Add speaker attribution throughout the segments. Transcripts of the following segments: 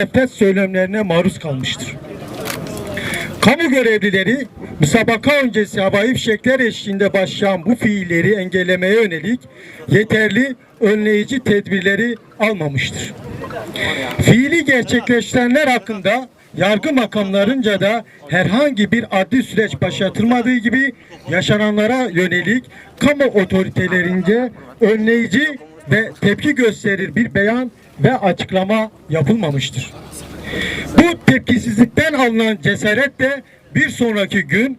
Speaker 1: nefret söylemlerine maruz kalmıştır. Kamu görevlileri müsabaka öncesi havai fişekler eşliğinde başlayan bu fiilleri engellemeye yönelik yeterli önleyici tedbirleri almamıştır. Fiili gerçekleştirenler hakkında yargı makamlarınca da herhangi bir adli süreç başlatılmadığı gibi yaşananlara yönelik kamu otoritelerince önleyici ve tepki gösterir bir beyan ve açıklama yapılmamıştır. Bu tepkisizlikten alınan cesaret de bir sonraki gün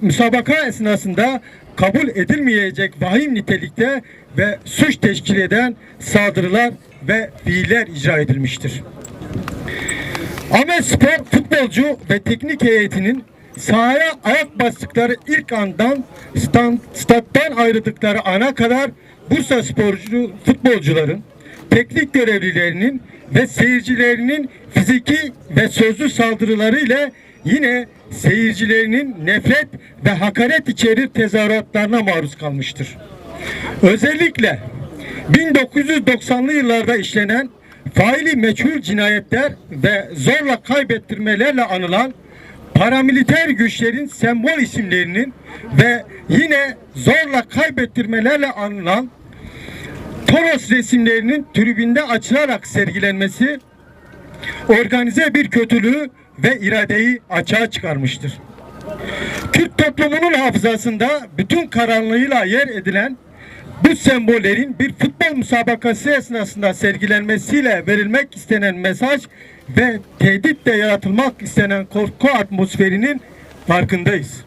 Speaker 1: müsabaka esnasında kabul edilmeyecek vahim nitelikte ve suç teşkil eden saldırılar ve fiiller icra edilmiştir. Ahmet Spor futbolcu ve teknik heyetinin sahaya ayak bastıkları ilk andan stand, stat'tan ayrıldıkları ana kadar Bursa sporcu futbolcuların, teknik görevlilerinin ve seyircilerinin fiziki ve sözlü saldırıları ile yine seyircilerinin nefret ve hakaret içerir tezahüratlarına maruz kalmıştır. Özellikle 1990'lı yıllarda işlenen faili meçhul cinayetler ve zorla kaybettirmelerle anılan paramiliter güçlerin sembol isimlerinin ve yine zorla kaybettirmelerle anılan Toros resimlerinin tribünde açılarak sergilenmesi organize bir kötülüğü ve iradeyi açığa çıkarmıştır. Kürt toplumunun hafızasında bütün karanlığıyla yer edilen bu sembollerin bir futbol müsabakası esnasında sergilenmesiyle verilmek istenen mesaj ve tehditle yaratılmak istenen korku atmosferinin farkındayız.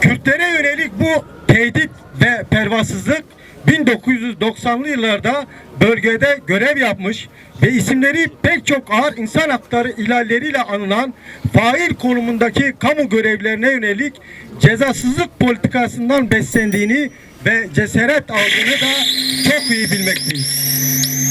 Speaker 1: Kürtlere yönelik bu tehdit ve pervasızlık 1990'lı yıllarda bölgede görev yapmış ve isimleri pek çok ağır insan hakları ihlalleriyle anılan fail konumundaki kamu görevlerine yönelik cezasızlık politikasından beslendiğini ve cesaret aldığını da çok iyi bilmekteyiz.